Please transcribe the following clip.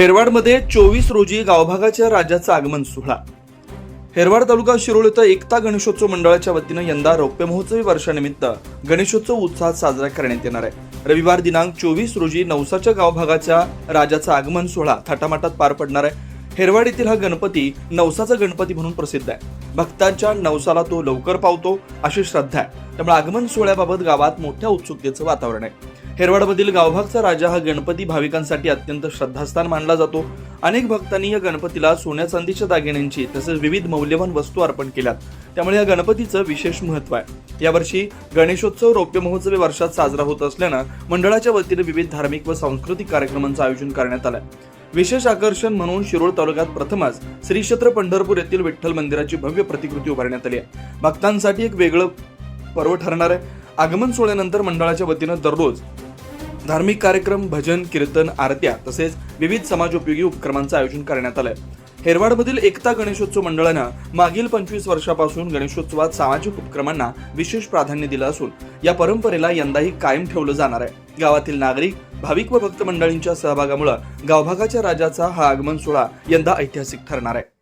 हेरवाडमध्ये चोवीस रोजी गावभागाच्या राजाचा आगमन सोहळा हेरवाड तालुका शिरोळ इथं एकता गणेशोत्सव मंडळाच्या वतीनं यंदा रौप्य महोत्सवी वर्षानिमित्त गणेशोत्सव उत्साहात साजरा करण्यात येणार आहे. रविवार दिनांक चोवीस रोजी नवसाच्या गावभागाच्या राजाचा आगमन सोहळा थाटामाटात पार पडणार आहे. हेरवाड येथील हा गणपती नवसाचा गणपती म्हणून प्रसिद्ध आहे. भक्तांच्या नवसाला तो लवकर पावतो अशी श्रद्धा आहे. त्यामुळे आगमन सोहळ्याबाबत गावात मोठ्या उत्सुकतेचं वातावरण आहे. हेरवाडमधील गावभागचा राजा हा गणपती भाविकांसाठी अत्यंत श्रद्धास्थान मानला जातो. अनेक भक्तांनी या गणपतीला सोन्या चांदीच्या दागिन्यांची तसेच विविध मौल्यवान वस्तू अर्पण केल्यात. त्यामुळे या गणपतीचं विशेष महत्त्व आहे. यावर्षी गणेशोत्सव रौप्य महोत्सवी वर्षात साजरा होत असल्यानं मंडळाच्या वतीने विविध धार्मिक व सांस्कृतिक कार्यक्रमांचं आयोजन करण्यात आलंय. विशेष आकर्षण म्हणून शिरोळ तालुक्यात प्रथमच श्री क्षेत्र पंढरपूर येथील विठ्ठल मंदिराची भव्य प्रतिकृती उभारण्यात आली आहे. भक्तांसाठी एक वेगळं पर्व ठरणार आहे. आगमन सोहळ्यानंतर मंडळाच्या वतीनं दररोज धार्मिक कार्यक्रम भजन कीर्तन आरत्या तसेच विविध समाजोपयोगी उपक्रमांचं आयोजन करण्यात आलंय. हेरवाडमधील एकता गणेशोत्सव मंडळानं मागील पंचवीस वर्षापासून गणेशोत्सवात सामाजिक उपक्रमांना विशेष प्राधान्य दिलं असून या परंपरेला यंदाही कायम ठेवलं जाणार आहे. गावातील नागरिक भाविक व भक्त मंडळींच्या सहभागामुळे गावभागाच्या राजाचा हा आगमन सोहळा यंदा ऐतिहासिक ठरणार आहे.